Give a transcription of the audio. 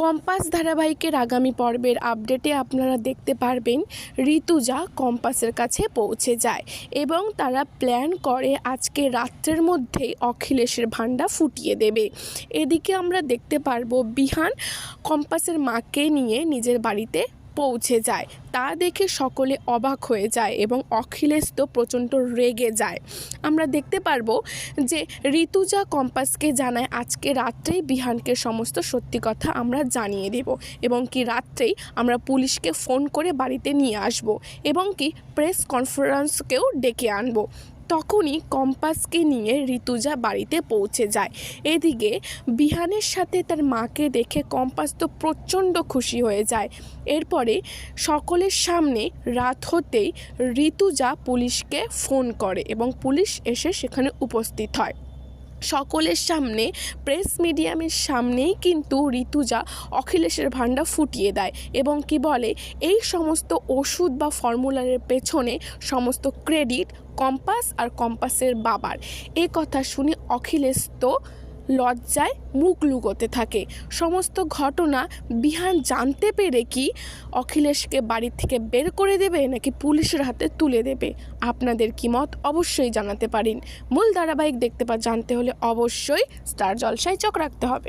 Compass ধারাবাহিকের আগামী পর্বের আপডেটে আপনারা দেখতে পারবেন ঋতুজা কম্পাসের কাছে পৌঁছে যায় এবং তারা প্ল্যান করে আজকে রাত্রের মধ্যেই অখিলেশের ভান্ডা ফুটিয়ে দেবে। এদিকে আমরা দেখতে পারব বিহান কম্পাসের মাকে নিয়ে নিজের বাড়িতে পৌঁছে যায়। তা দেখে সকলে অবাক হয়ে যায় এবং অখিলেশ তো প্রচণ্ড রেগে যায়। আমরা দেখতে পারব যে ঋতুজা কম্পাসকে জানায়, আজকে রাত্রেই বিহানকে সমস্ত সত্যি কথা আমরা জানিয়ে দেব এবং কি রাত্রেই আমরা পুলিশকে ফোন করে বাড়িতে নিয়ে আসব এবং কি প্রেস কনফারেন্সকেও ডেকে আনব। তখনই কম্পাসকে নিয়ে ঋতুজা বাড়িতে পৌঁছে যায়। এদিকে বিহানের সাথে তার মাকে দেখে কম্পাস তো প্রচণ্ড খুশি হয়ে যায়। এরপরে সকলের সামনে রাত হতেই ঋতুজা পুলিশকে ফোন করে এবং পুলিশ এসে সেখানে উপস্থিত হয়। সকলের সামনে প্রেস মিডিয়ামের সামনেই কিন্তু ঋতুজা অখিলেশের ভাণ্ডা ফুটিয়ে দেয় এবং কি বলে, এই সমস্ত ওষুধ বা ফর্মুলারের পেছনে সমস্ত ক্রেডিট কম্পাস আর কম্পাসের বাবার। এ কথা শুনে অখিলেশ তো লজ্জায় মুখ লুকোতে থাকে। সমস্ত ঘটনা বিহান জানতে পেরে কি অখিলেশকে বাড়ি থেকে বের করে দেবে নাকি পুলিশের হাতে তুলে দেবে? আপনাদের কি মত অবশ্যই জানাতে পারেন। মূল ধারাবাহিক দেখতে পা জানতে হলে অবশ্যই স্টার জলসায় চোখ রাখতে হবে।